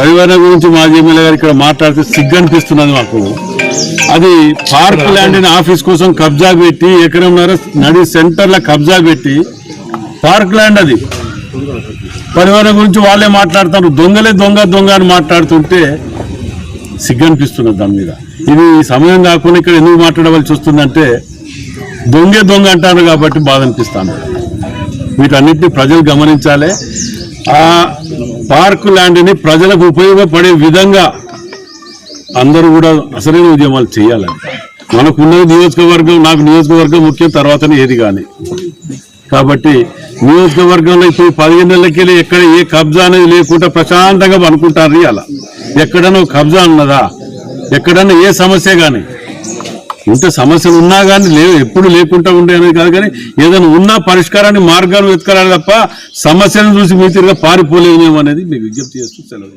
పరివారం గురించి మాజీ ఎమ్మెల్యే గారు ఇక్కడ మాట్లాడితే సిగ్గు అనిపిస్తున్నది మాకు. అది పార్క్ ల్యాండ్ ఆఫీస్ కోసం కబ్జా పెట్టి ఎకరంన్నర నడి సెంటర్లో కబ్జా పెట్టి పార్క్ ల్యాండ్ అది. పరివారం గురించి వాళ్ళే మాట్లాడతారు. దొంగలే దొంగ దొంగ అని మాట్లాడుతుంటే సిగ్గు అనిపిస్తున్నది దాని మీద. ఇది సమయం కాకుండా ఇక్కడ ఎందుకు మాట్లాడవలసి వస్తుందంటే దొంగే దొంగ అంటారు కాబట్టి బాధ అనిపిస్తాను వీటన్నిటిని ప్రజలు గమనించాలి. పార్కు ల్యాండ్ని ప్రజలకు ఉపయోగపడే విధంగా అందరూ కూడా అసలైన ఉద్యమాలు చేయాలని. మనకున్నది నియోజకవర్గం నాకు నియోజకవర్గం ముఖ్యం తర్వాతనే ఏది కానీ. కాబట్టి నియోజకవర్గంలో ఇప్పుడు పదిహేను నెలలకెళ్ళి ఎక్కడ ఏ కబ్జా అనేది లేకుండా ప్రశాంతంగా అనుకుంటారు అలా ఎక్కడన్నా ఒక కబ్జా ఉన్నదా? ఎక్కడన్నా ఏ సమస్య కానీ? ఉంటే సమస్యలు ఉన్నా కానీ లేవు ఎప్పుడు లేకుండా ఉండే అనేది కాదు కానీ ఏదైనా ఉన్నా పరిష్కారాన్ని మార్గాలు వెతకాలి తప్ప సమస్యలను చూసి మీ తిరిగి పారిపోలేము అనేది మీకు విజ్ఞప్తి చేస్తూ సెలవు